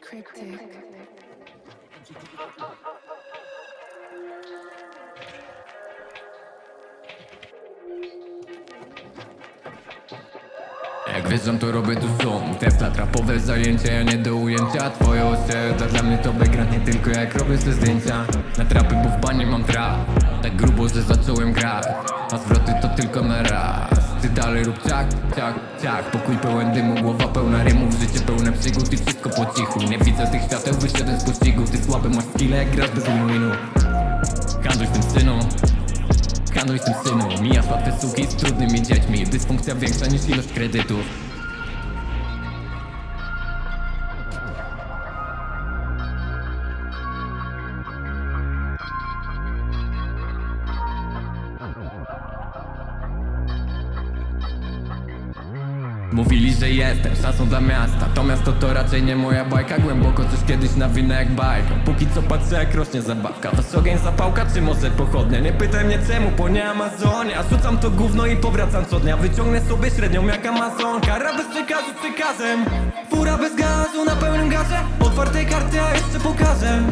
Cryptic. Jak wjeżdżam to robię tu zoom Tesla trapowe zajęcia, ja nie do ujęcia. Twoje osiedla dla mnie to background Nie tylko jak robię te zdjęcia. Na trapy, bo w banie mam trap. Tak grubo, że zacząłem grać. A zwroty to tylko na raz Ty dalej rób ciak, ciak, ciak Pokój pełen dymu, głowa pełna rymów Życie pełne przygód i wszystko po cichu. Nie widzę tych świateł, wyszedłem z pościgu Ty słaby masz skille, jak grasz bez win-winu Handluj z tym synu Handluj z tym synu. Mijasz łatwe suki z trudnymi dziećmi. Dysfunkcja większa niż ilość kredytów Mówili, że jestem szansą dla miasta To miasto to raczej nie moja bajka. Głęboko coś kiedyś nawinę jak bajką Póki co patrzę jak rośnie zabawka. To ogień zapałka czy może pochodnia Nie pytaj mnie czemu, po nie Amazonie A rzucam to gówno i powracam co dnia. Wyciągnę sobie średnią jak Amazonka. Rap bez przekazu z przekazem. Fura bez gazu na pełnym gazie. Otwarte karty, a jeszcze pokażę.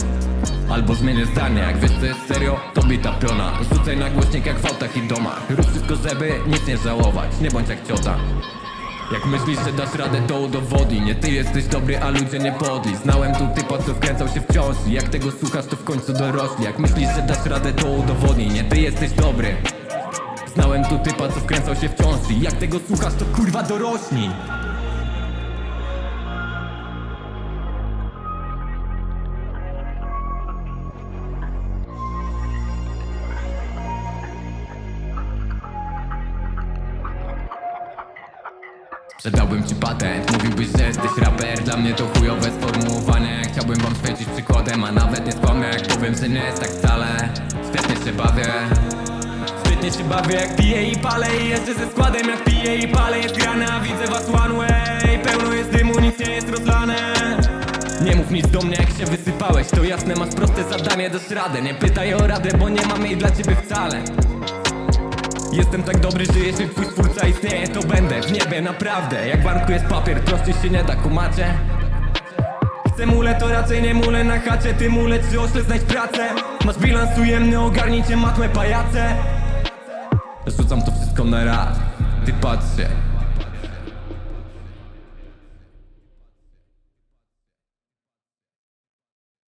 Albo zmienię zdanie, jak wiesz co jest serio, to bita piona. Rzucaj na głośnik jak w autach i domach. Rób wszystko, żeby nic nie żałować. Nie bądź jak ciota jak myślisz, że dasz radę, to udowodnij. Nie ty jesteś dobry, a ludzie nie podli. Znałem tu typa, co wkręcał się w ciąż Jak tego słuchasz, to w końcu dorośli. Jak myślisz, że dasz radę, to udowodnij. Nie ty jesteś dobry. Znałem tu typa, co wkręcał się w ciąż Jak tego słuchasz, to kurwa dorośli Sprzedałbym ci patent, mówiłbyś, że jesteś raper. Dla mnie to chujowe sformułowanie. Chciałbym wam świecić przykładem, a nawet nie skłamię Jak powiem, że nie jest tak wcale. Świetnie się bawię. Świetnie się bawię jak piję i palę. I jeszcze ze składem jak piję i palę. Jest grana, widzę was one way. Pełno jest dymu, nic nie jest rozlane. Nie mów nic do mnie jak się wysypałeś. To jasne, masz proste zadanie, dasz radę. Nie pytaj o radę, bo nie mam jej dla ciebie wcale. Jestem tak dobry, że jeśli twój twórca istnieje, to będę naprawdę. Jak w banku jest papier, prościej się nie da, kumacie? Chcę mule, to raczej nie mule na chacie. Ty mule, czy ośle, znajdź pracę? Masz bilans ujemny, ogarnijcie matmę pajace. Rzucam to wszystko na raz. Ty patrzcie